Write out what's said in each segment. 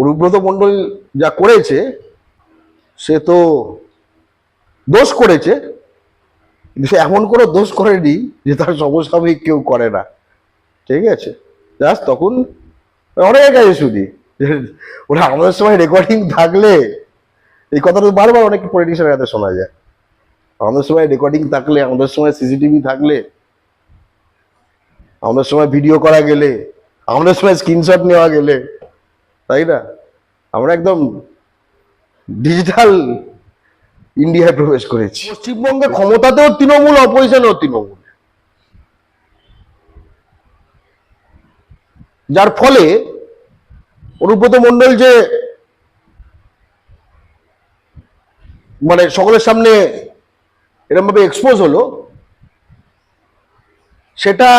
অনুব্রত মণ্ডল যা করেছে, সে তো দোষ করেছে, কিন্তু সে এমন কোনো দোষ করেনি যে তার সমসাময়িক কেউ করে না। ঠিক আছে? জাস্ট তখন অনেক কাছে শুনি। যে ওরা আমাদের সময় রেকর্ডিং থাকলে, এই কথাটা বারবার অনেক পলিটিশিয়ানের হাতে শোনা যায়। আমাদের সময় রেকর্ডিং থাকলে, আমাদের সময় সিসিটিভি থাকলে, আমাদের সময় ভিডিও করা গেলে, আমাদের সময় স্ক্রিনশট নেওয়া গেলে তাই না? আমরা একদম ডিজিটাল ইন্ডিয়ায় প্রবেশ করেছি। পশ্চিমবঙ্গে ক্ষমতাতেও তৃণমূল অপোজিশনেও তৃণমূল। যার ফলে অনুব্রত মণ্ডল যে মানে সকলের সামনে এরকম ভাবে এক্সপোজ হলো, সেটা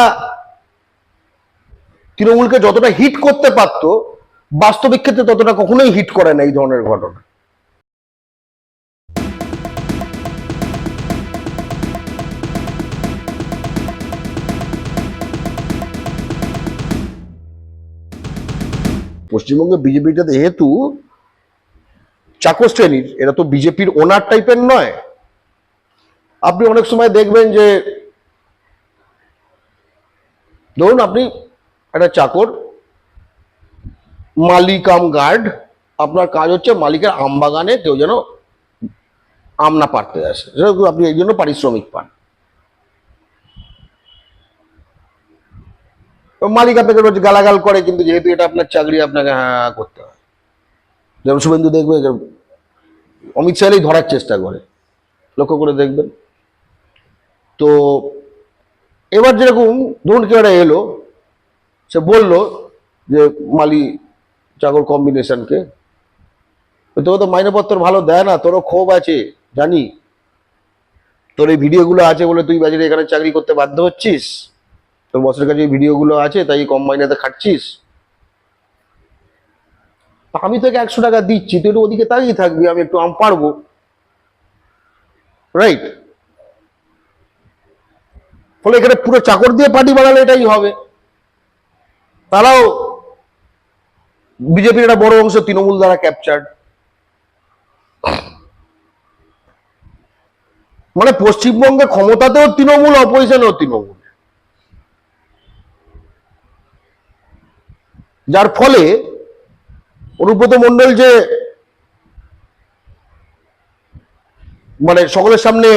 তৃণমূলকে যতটা হিট করতে পারত বাস্তবিক ক্ষেত্রে ততটা কখনোই হিট করে না এই ধরনের ঘটনা। পশ্চিমবঙ্গে বিজেপিটা যেহেতু চাকর শ্রেণির, এরা তো বিজেপির ওনার টাইপের নয়। আপনি অনেক সময় দেখবেন যে, ধরুন আপনি একটা চাকর মালিক আম গার্ড। আপনার কাজ হচ্ছে মালিকের আম বাগানে কেউ যেন আম না পারতে আসে আপনি এই জন্য পারিশ্রমিক পান। মালিক আপনাকে রোজ গালাগাল করে, কিন্তু যেহেতু এটা আপনার চাকরি, আপনাকে হ্যাঁ করতে হয়। যেমন শুভেন্দু দেখবে অমিত শাহই ধরার চেষ্টা করে। লক্ষ্য করে দেখবেন। তো এবার যেরকম ধরুন কেউ এলো, সে বলল যে, মালি চাকর কম্বিনেশনকে তোকে তো মাইনেপত্র ভালো দেয় না, তোরও ক্ষোভ আছে, জানি। তোর এই ভিডিওগুলো আছে বলে তুই বাজারে এখানে চাকরি করতে বাধ্য হচ্ছিস? তোর বসের কাছে এই ভিডিওগুলো আছে, তাই কম মাইনেতে খাটছিস? আমি তোকে একশো টাকা দিচ্ছি, তুই একটু ওদিকে তাকিয়ে থাকবি, আমি একটু আম পারব রাইট ফলে এখানে পুরো চাকর দিয়ে পার্টি বানালে এটাই হবে। তারাও বিজেপির একটা বড় অংশ তৃণমূল দ্বারা ক্যাপচার্ড মানে পশ্চিমবঙ্গে ক্ষমতাতেও তৃণমূল অপোজিশনেও তৃণমূল। যার ফলে অনুব্রত মণ্ডল যে মানে সকলের সামনে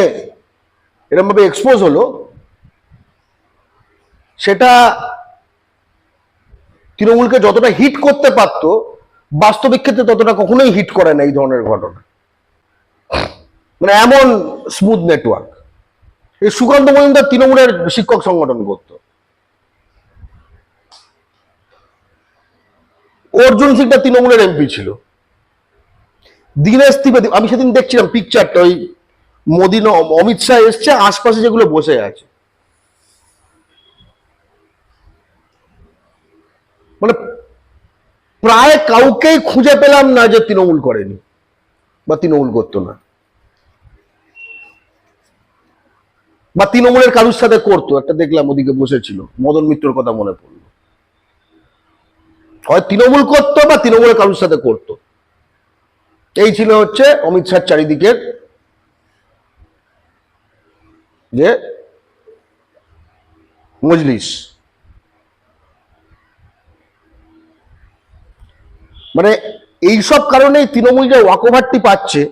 এরকম ভাবে এক্সপোজ হলো, সেটা তৃণমূলকে যতটা হিট করতে পারত, বাস্তবিক ক্ষেত্রে ততটা কখনোই হিট করে না এই ধরনের ঘটনা। মানে এমন স্মুথ নেটওয়ার্ক এই সুকান্ত মজুমদার তৃণমূলের শিক্ষক সংগঠন করত। অর্জুন সিংটা তৃণমূলের এমপি ছিল। দীনেশ ত্রিবেদী আমি সেদিন দেখছিলাম পিকচারটা ওই মোদী অমিত শাহ এসছে, আশপাশে যেগুলো বসে আছে মানে প্রায় কাউকেই খুঁজে পেলাম না যে তৃণমূল করেনি বা তৃণমূল করতো না। বা তৃণমূলের কারুর সাথে করতো, একটা দেখলাম ওদিকে বসেছিল, মদন মিত্রর কথা মনে পড়ল। হয় তৃণমূল করতো বা তৃণমূলের কারুর সাথে করতো। এই ছিল হচ্ছে অমিত শাহ চারিদিকের যে মজলিস। মানে এইসব কারণেই তৃণমূল যে ওয়াকোভারটি পাচ্ছে,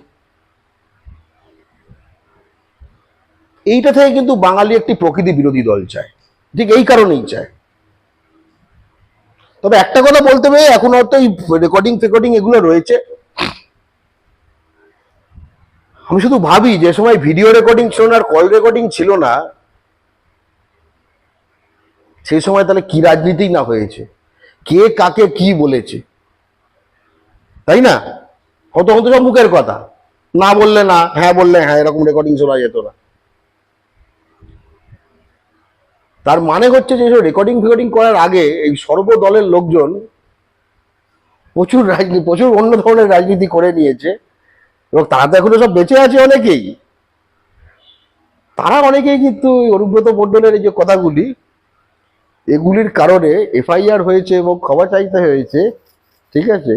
এইটা থেকে কিন্তু বাঙালি একটি প্রকৃতি বিরোধী দল চায়। ঠিক এই কারণেই চায়। তবে একটা কথা বলতে হবে এখন হয়তো এই রেকর্ডিং ফেকর্ডিং এগুলো রয়েছে। আমি শুধু ভাবি যে সময় ভিডিও রেকর্ডিং ছিল না আর কল রেকর্ডিং ছিল না, সেই সময় তাহলে কি রাজনীতি না হয়েছে? কে কাকে কি বলেছে? তাই না? কত কত সব মুখের কথা? না বললে না হ্যাঁ বললে হ্যাঁ এরকম রেকর্ডিং শোনা যেত না। তার মানে হচ্ছে যে রেকর্ডিং ফেকর্ডিং করার আগে এই সর্বদলের লোকজন প্রচুর রাজনীতি, প্রচুর অন্য ধরনের রাজনীতি করে নিয়েছে এবং তারা তো এখনও সব বেঁচে আছে অনেকেই। তারা অনেকেই কিন্তু অনুব্রত মণ্ডলের এই যে কথাগুলি, এগুলির কারণে এফআইআর হয়েছে এবং ক্ষমা চাইতে হয়েছে, ঠিক আছে?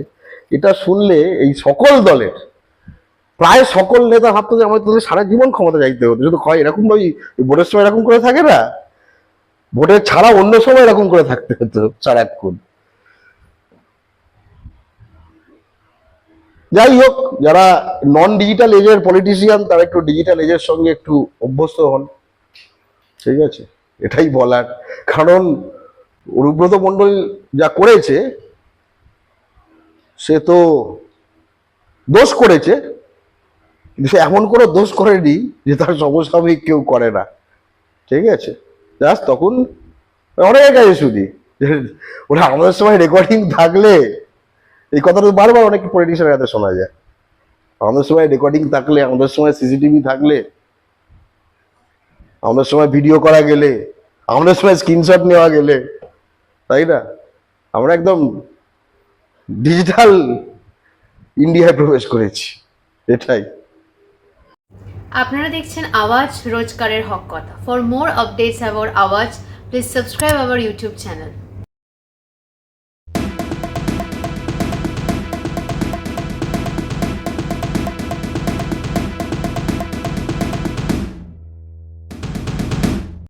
এটা শুনলে এই সকল দলের, প্রায় সকল নেতা ভাবতো যে আমাদের তোদের সারা জীবন ক্ষমতা যাইতে হতো। শুধু হয় এরকম ওই ভোটের সময় এরকম করে থাকে না, ভোটের ছাড়া অন্য সময় এরকম করে থাকতে হতো সারাক্ষণ যাই হোক, যারা নন ডিজিটাল এজের পলিটিশিয়ান তারা একটু ডিজিটাল এজের সঙ্গে একটু অভ্যস্ত হন। ঠিক আছে? এটাই বলার। কারণ অনুব্রত মণ্ডল যা করেছে সে তো দোষ করেছে, কিন্তু সে এমন কোনো দোষ করেনি যে তার সমসাময়িক কেউ করে না। ঠিক আছে? জাস্ট তখন অনেক কাছে শুধু ওরা আমাদের সময় রেকর্ডিং থাকলে, এই কথাটা বারবার অনেক পলিটিশিয়ানের কাছে শোনা যায়। আমাদের সময় রেকর্ডিং থাকলে, আমাদের সময় সিসিটিভি থাকলে, আমাদের সময় ভিডিও করা গেলে, আমাদের সময় স্ক্রিনশট নেওয়া গেলে, তাই না? আমরা একদম ডিজিটাল ইন্ডিয়ায় প্রবেশ করেছি, এটাই। আপনারা দেখছেন আওয়াজ রোজকারের হক কথা। For more updates about Awaaz please subscribe our YouTube channel